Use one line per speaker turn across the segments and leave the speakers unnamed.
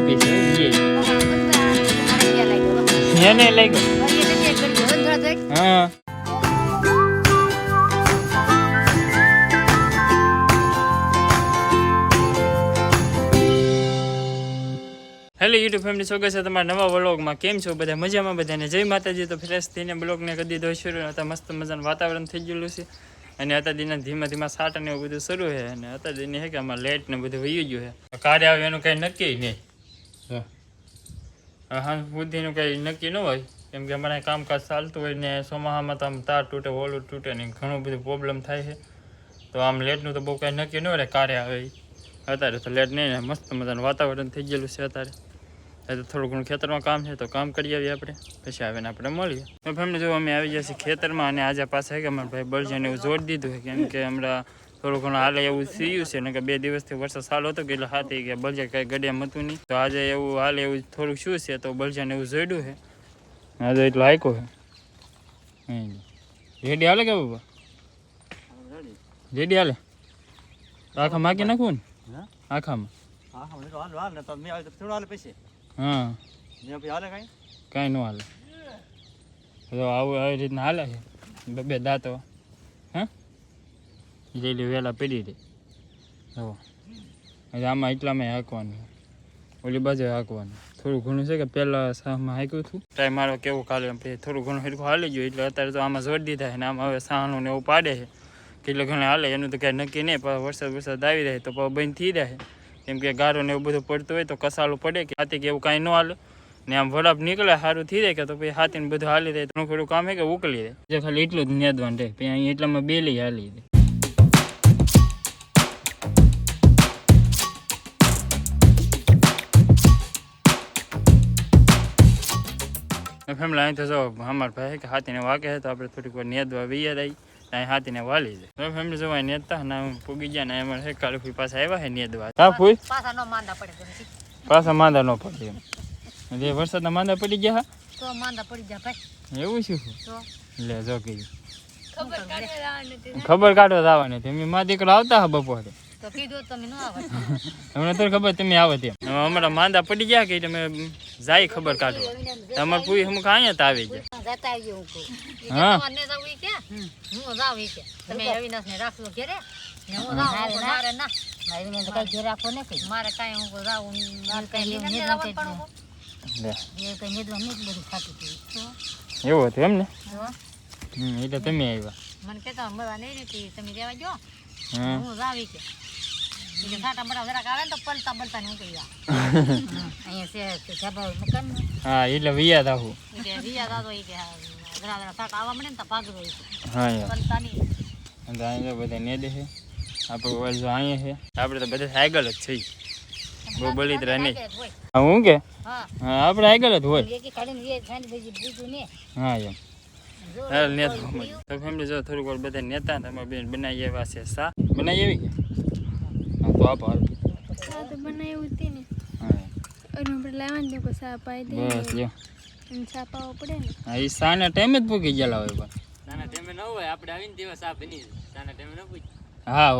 VIP છે VIP એને લઈ ગયો. હા. હેલો યુટ્યુબ ફેમિલી, સ્વાગત છે તમારા નવા વ્લોગમાં. કેમ છો બધા? મજામાં બધાને? જય માતાજી. તો ફ્રેશ થઈને બ્લોગને કરી દીધો શરૂ અત્યારે મસ્ત મજાનું વાતાવરણ થઈ ગયેલું છે. અને અત્યારે ધીમે ધીમા સાટ ને એવું બધું શરૂ છે. અને અત્યારે દિને હે કે આમાં લેટ ને બધું વયું ગયું છે. કાર્ય આવે એનું કંઈ નક્કી નહીં. હા. બુદ્ધિનું કંઈ નક્કી ન હોય. કેમ કે અમારે કામકાજ ચાલતું હોય ને ચોમાસામાં તો આમ તાર તૂટે ઓલું તૂટે ને ઘણું બધું પ્રોબ્લેમ થાય છે. તો આમ લેટનું તો બહુ કાંઈ નક્કી ન હોય કારે આવે અત્યારે તો લેટ નહીં ને મસ્ત મજાનું વાતાવરણ થઈ ગયેલું છે અત્યારે. તો થોડું ઘણું ખેતરમાં કામ છે, તો કામ કરી આવીએ આપણે. પછી આવીને આપણે મળીએ. તો ફેમિલી, જો અમે આવી ગયા છીએ ખેતરમાં અને આજે પાસે કે અમારા ભાઈ બળજાને એવું જોડ દીધું કેમ કે હમણાં થોડું ઘણું હાલે એવું થયું છે ને કે બે દિવસથી વરસાદ સારો હતો કે એટલે હાથી કે બળજા કાંઈ ગડિયામાં હતું નહીં. તો આજે એવું હાલે એવું થોડુંક શું છે તો બળજાને એવું જોડ્યું છે. આજે એટલું હાયકો છે. રેડી હાલે કે બાબા રેડી હાલે? આખા માગી નાખવું ને? આખામાં?
હા કાંઈ?
કાંઈ ન હાલે. તો આવું આવી રીતના હાલે છે. બે દાંતો. હા? જેલી વહેલા પડી રહી હવે આમાં એટલામાં હાંકવાનું. ઓલી બાજુ હાંકવાનું. થોડું ઘણું છે કે પહેલાં સાહમાં હાંક્યું હતું. ટાઈમ મારો કેવું કાલે થોડું ઘણું હરખું હાલી ગયું. એટલે અત્યારે તો આમાં જોડી દીધા ને આમાં હવે સાહનું ને એવું પાડે છે. કેટલે ઘણે હાલે, એનું તો કાંઈ નક્કી નહીં. પણ વરસાદ વરસાદ આવી રહે તો બંધ થઈ રહે કેમ કે ગારો ને એવું બધું પડતું હોય તો કસાલું પડે કે હાથી કે એવું કાંઈ ન હાલે. ને આમ વડાપ નીકળે સારું થઈ જાય કે તો પછી હાથીને બધું હાલી રહે થોડું થોડું કામ હે કે ઉકલી રહે ખાલી એટલું જ નેદવાનું રહે. પછી અહીં એટલામાં બેલી હાલી રહે ફેમિલી અહીં તો જો અમારા ભાઈ કે હાથીને વાગે છે તો આપણે થોડીક વાર નેદવા વૈયા રહી અહીં હાથીને વાલી જાય તો ફેમિલી જોવા નેદતા ને પૂગી ગયા ને એમાં ફૂઈ પાસે આવ્યા છે નેદવા. હા ફૂઈ?
પાછા માંદા પડે
પાછા. માંદા ન પડે એમ. જે વરસાદના માંદા પડી ગયા
તો માંદા પડી ગયા ભાઈ.
એવું શું?
તો?
લે જો કીધું.
ખબર કાઢે
આવવાની તમે મા દીકરો આવતા હા બપોરે.
તો કીધું તમે ન આવો
તમને તો ખબર તમે આવો તેમ હમણાં અમારા માંદા પડી ગયા કે તમે જાય ખબર કાઢો. તમારે પૂરી અમુક અહીંયા તો આવી જાય
જતા હું
હા.
ને જવું ઈ કે? હું જાવ ઈ કે. તમે અવિનાશ ને રાખજો ઘેરે. ને હું જાઉં મારે ના. મારે ને. કઈ ઘેર રાખો ને કઈ? મારે કાંઈ હું કહું મારે કઈ લઈને નથી જવાનું પણ હું. કહું.
લે.
એ કઈ નહીં બધું ખાતું હતું
એવું હતું એમ ને
તો
હમ એટલે તમે આવ્યા.
મને કહેતા મળવા નહીં નથી તમે રહેવા જો
હું.
જાવ ઈ કે. ઈ કે સાટા બટા જરાક આવે ને તો પલતા બલતા ને હું કહી અહીંયા છે જબર મકાન ને
હા એટલે વૈયા થાવું
ઈ કે વિયા દાદો ઈ કે જરા જરા સાટા આવવા મળે ને તો ભાગવો ઈ કે.
હા યાર
પલતા નહીં
અને અહીંયા તો બધા નેદે છે આપણે બાજુ અહીંયા છે આપણે તો બધા આગળ જ છીએ બહુ બળીતરા નહીં
હોય.
હા હું કે
હા
હા આપણે આગળ જ હોય
એકી કાઢીને વે ખાંડી દેજે બીજું ને
હા એમ
જો
હા નેતા તો ફેમિલી જો થોડીક વાર બધા નેતા ને તમારે બેન બનાવી એવા છે સા બનાવી એવી કે હા તો
બનાવ્યું હતી ને.
હા.
અને આપણે લાવવાનું તો કોઈ સાપ આવી દે.
બસ લ્યો.
અને સાપ આવવો પડે ને.
હા એ સાના ટાઈમે જ પૂકી ગયેલા હોય પણ.
નાના ટાઈમે ન હોય આપણે આવીને દિવસ સાપ બની સાના ટાઈમે ન પૂકી
હા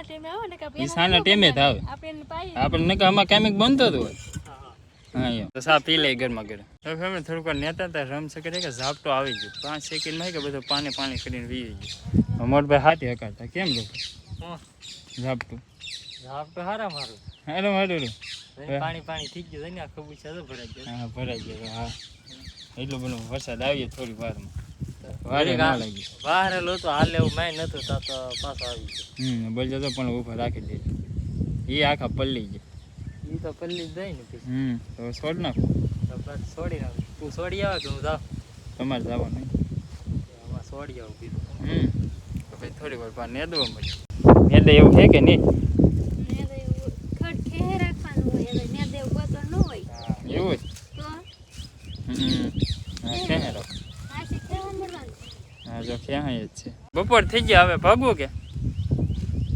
ટાઈમે આવે ને કે
સાના ટાઈમે જ આવે.
આપણે પાઈ
આપણે નકા આમાં કેમિક બનતો જ હોય. તો સા પી લે ઘરમાં ઘરે. થોડીક વાર નેતા હતા રમશે કરે કે ઝાપટો આવી ગયો. પાંચ સેકન્ડમાં કે બધું પાણી પાણી કરીને વી ગયું. મોટભાઈ હાથી હકાતા કેમ લોકો ઝાપટું
હાફ તો હારા મારું.
હારું હારું
પાણી પાણી થઈ ગયું ને આખું પૂછ્યા તો ભરાઈ ગયો
હા ભરાઈ ગયો હા. એટલો બધો વરસાદ આવ્યો થોડી વારમાં.
તો હાલ એવું માય નતું તા તો પાછો આવી ગયો.
હમ બોલજો તો પણ ઉપર રાખી દે. એ આખા પલ્લી ગયા.
એ તો પલ્લી જ જાય ને પછી.
હમ તો છોડ નાખો.
તો બસ છોડી નાખ. તું છોડી આવે કે હું જાઉં?
તમારે જવાનું
આમાં છોડી આવું બીજું
હમ. તો પછી થોડી વાર પાર નેદવા મળ્યું. નેદે એવું છે કે નહીં
ખડ ખેહે રાખવાનું હોય એટલે ત્યાં દેવ ગોતો ન હોય
એવું જ
તો
હમ હા ક્યાં રાખો
આ છે ખેવા મળવાનું
હા જો ક્યાં જ છે બપોર થઈ ગયા હવે ભાગવું કે?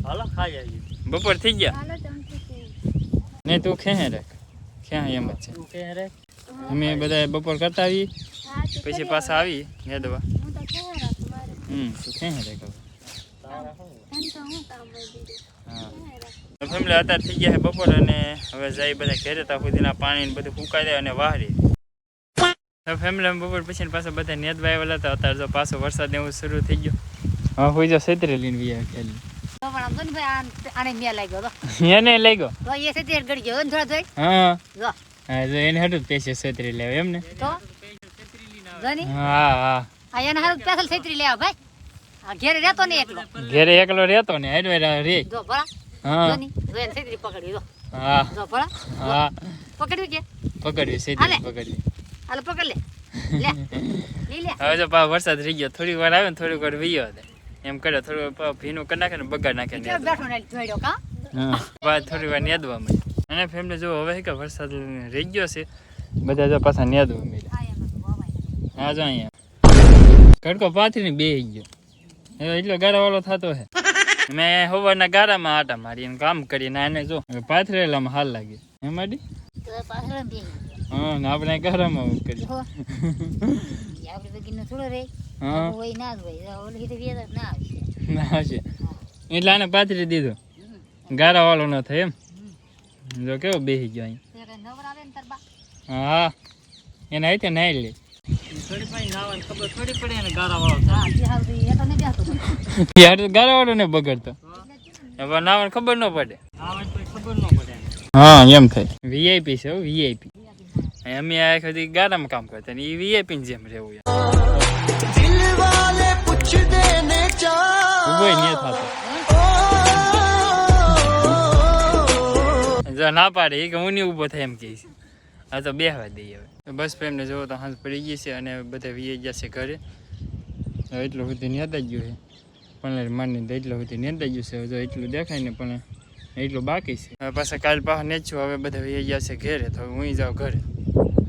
હાલો ખાઈ
બપોર થઈ ગયા?
હાલો
નહીં તું ખેહે રાખ. ખેહા એમ જ છે.
તું કે રે
અમે બધા બપોર કરતા
આવી
પછી પાછા આવી
હું તો મારે.
હમ તું ખેહે રાખ
તો હું
ફેમિલી અત્યારે થઈ ગયા છે બપોર અને હવે જાય બધા ઘેરે ત્યાં સુધીના પાણી ને બધું ફૂંકાઈ દે અને વાહરી તો ફેમિલી બપોર પછી પાછા બધા નેદવા આવેલા હતા અત્યારે જો પાછો વરસાદ એવું શરૂ થઈ ગયો. હા હોઈ જો છેતરી લઈને વિયા ખેલી.
તો પણ આમ જો ને ભાઈ આને મેં લાગ્યો તો.
એને
એ છે ગડી ગયો ને થોડા જોઈ
હા.
જો.
હા જો એને હટું પેશે છેતરી લેવા એમ ને?
તો? ની.
હા હા.
આ એને હારું સ્પેશલ છેતરી લેવા ભાઈ. આ ઘેરે રહેતો નહીં એટલો
ઘેરે એકલો રહેતો ને હેડવે રે.
જો ભલા.
હા.
જો ની. જો એને છેતરી પકડી જો.
હા.
જો ભલા.
હા.
પકડ્યું કે?
પકડ્યું છેતરી
હાલે.
પકડ્યું.
હાલો પકડ લે. લે.
હવે જો પા વરસાદ રહી ગયો થોડી વાર આવે ને થોડીક વાર વયો હતો એમ કરે થોડું ભીનું કરી નાખે ને બગાડ નાખે ને
બેઠો ને જોડ્યો કા?
બાદ થોડી વાર નેદવા મળી અને ફેમિલી જો હવે કે વરસાદ રહી ગયો છે બધા જો પાછા નેદવા
વાવાય.
હા જો અહીંયા. કડકો પાથરીને બે ગયો. હવે એટલો ગારા વાળો થતો હે. મેં સવારના ગારામાં આટા મારી એમ કામ કરીને આને જો પાથરેલામાં હાલ લાગે. એમ માડી
તો પાછળ બેહી
હા ને આપણે કારામાં કરી
આપણે ભગીનો થોડો રે.
હા.
હોય ના હોય. ઓલી તો વેદ ના આવશે.
ના આવશે. એટલે આને પાથરી દીધો. ગારા વાળો ન થાય એમ. જો કેવો બેસી ગયો અહીં. હા. એને આવી ત્યાં નાઈ લે. ગારાવાળો બગડતો. નાવણ ખબર ન પડે. હા એમ થાય. વીઆઈપી છે વીઆઈપી અમે આ વખતે ગારામાં કામ કરતા ને એ વીઆઈપી ની જેમ રહેવું યાર ઉભોય નહીં થતો જો ના પાડે એ કે હું નહીં ઊભો થાય એમ કહે છે આ તો બેહવા દઈએ હવે તો બસ એમને જોવો તો હાંસ પડી ગઈ છે અને બધા વી ગયા છે ઘરે હવે એટલું સુધી નેતા ગયું છે પણ માની તો એટલું સુધી નેતા ગયું છે હવે જો એટલું દેખાય ને પણ એટલું બાકી છે હવે પાછા કાલ પાછા નેચું હવે બધા વી ગયા છે ઘરે તો હું જાઉં ઘરે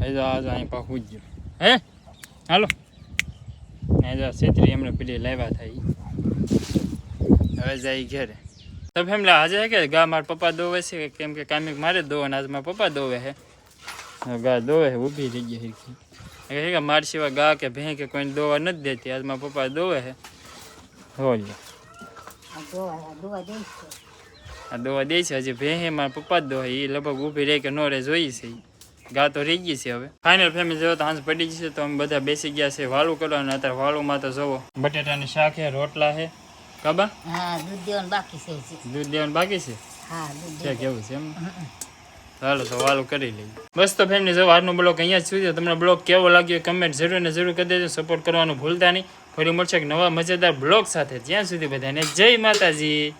હવે તો આ જો અહીં પાછું જ ગયું હે હાલો એ જો છેતરી એમને પેલી લાવ્યા થાય ઈ. હવે જાય ઘરે તો ફેમિલી આજે હે કે ગા મારા પપ્પા દોવે છે કેમ કે કામિક મારે જ દોવે ને આજ મારા પપ્પા દોવે છે હવે ગા દોવે છે ઊભી રહી ગઈ હિરકી કે કે મારા સિવાય ગા કે ભેં કે કોઈને દોવા નથી દેતી આજ મારા પપ્પા દોવે છે હોલ્યો
આ દોવા આ દોવા દઈશ તો.
આ દોવા દે છે હજી ભેં હે મારા પપ્પા જ દોવે એ લગભગ ઊભી રહે કે નો રહે જોઈ છે ઈ. ગા તો રહી ગઈ છે હવે. ફાઇનલ ફેમિલી જેવો તો હાંસ પડી જશે તો અમે બધા બેસી ગયા છે વાળું કરવા અને અત્યારે વાળુંમાં તો જોવો બટેટાની શાક છે રોટલા છે. કાબા
હા દૂધ દેવાનું બાકી છે
દૂધ દેવાનું બાકી છે?
હા દૂધ
કેવું છે એમ? ચાલો તો વાલું કરી લઈએ. બસ તો ફેમિલી જો આજનો બ્લોગ અહીંયા સુધી તમને બ્લોગ કેવો લાગ્યો કમેન્ટ જરૂર ને જરૂર કરી દેજો. સપોર્ટ કરવાનું ભૂલતા નહીં. ફરી મળશે એક નવા મજેદાર બ્લોગ સાથે. જ્યાં સુધી બધાને જય માતાજી.